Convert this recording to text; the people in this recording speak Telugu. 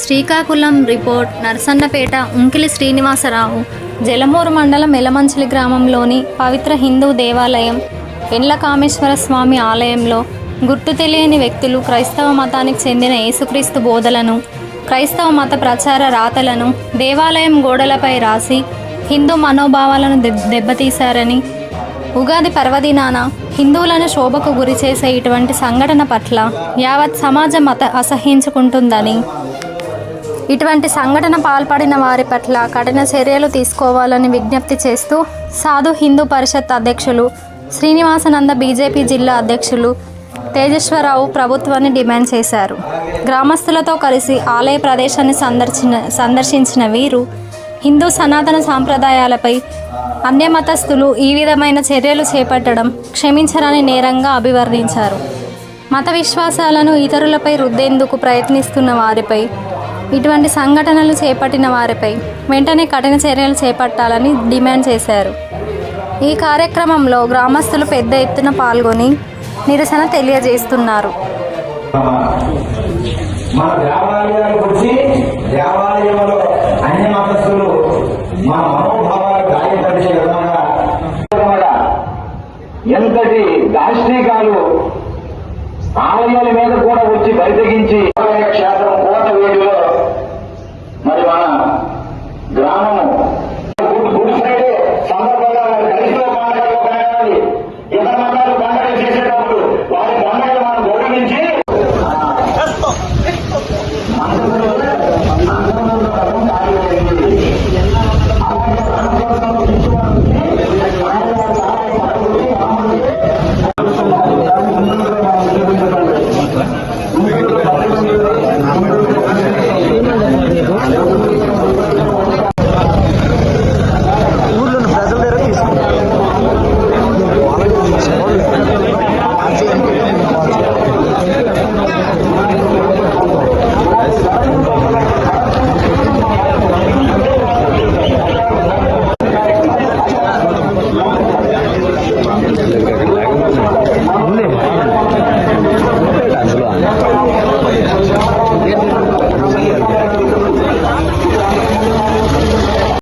శ్రీకాకుళం రిపోర్ట్ నరసన్నపేట ఉంకిలి శ్రీనివాసరావు జలమూరు మండలం ఎలమంచిలి గ్రామంలోని పవిత్ర హిందూ దేవాలయం ఎండ్ల కామేశ్వర స్వామి ఆలయంలో గుర్తు తెలియని వ్యక్తులు క్రైస్తవ మతానికి చెందిన యేసుక్రీస్తు బోధలను క్రైస్తవ మత ప్రచార రాతలను దేవాలయం గోడలపై రాసి హిందూ మనోభావాలను దెబ్బతీశారని ఉగాది పర్వదినాన హిందువులను శోభకు గురి చేసే ఇటువంటి సంఘటన పట్ల యావత్ సమాజం అత అసహించుకుంటుందని ఇటువంటి సంఘటన పాల్పడిన వారి పట్ల కఠిన చర్యలు తీసుకోవాలని విజ్ఞప్తి చేస్తూ సాధు హిందూ పరిషత్ అధ్యక్షులు శ్రీనివాసనంద బీజేపీ జిల్లా అధ్యక్షులు తేజేశ్వరరావు ప్రభుత్వాన్ని డిమాండ్ చేశారు. గ్రామస్తులతో కలిసి ఆలయ ప్రదేశాన్ని సందర్శించిన సందర్శించిన వీరు హిందూ సనాతన సాంప్రదాయాలపై అన్యమతస్థులు ఈ విధమైన చర్యలు చేపట్టడం క్షమించరని నేరంగా అభివర్ణించారు. మత విశ్వాసాలను ఇతరులపై రుద్దేందుకు ప్రయత్నిస్తున్న వారిపై ఇటువంటి సంఘటనలు చేపట్టిన వారిపై వెంటనే కఠిన చర్యలు చేపట్టాలని డిమాండ్ చేశారు. ఈ కార్యక్రమంలో గ్రామస్తులు పెద్ద ఎత్తున పాల్గొని నిరసన తెలియజేస్తున్నారు. మన దేవాలయానికి వచ్చి దేవాలయంలో ఎంతటి దార్శనికాలు ఆలయాల మీద కూడా వచ్చి బయటగించి క్షేత్రం కోట వేడిలో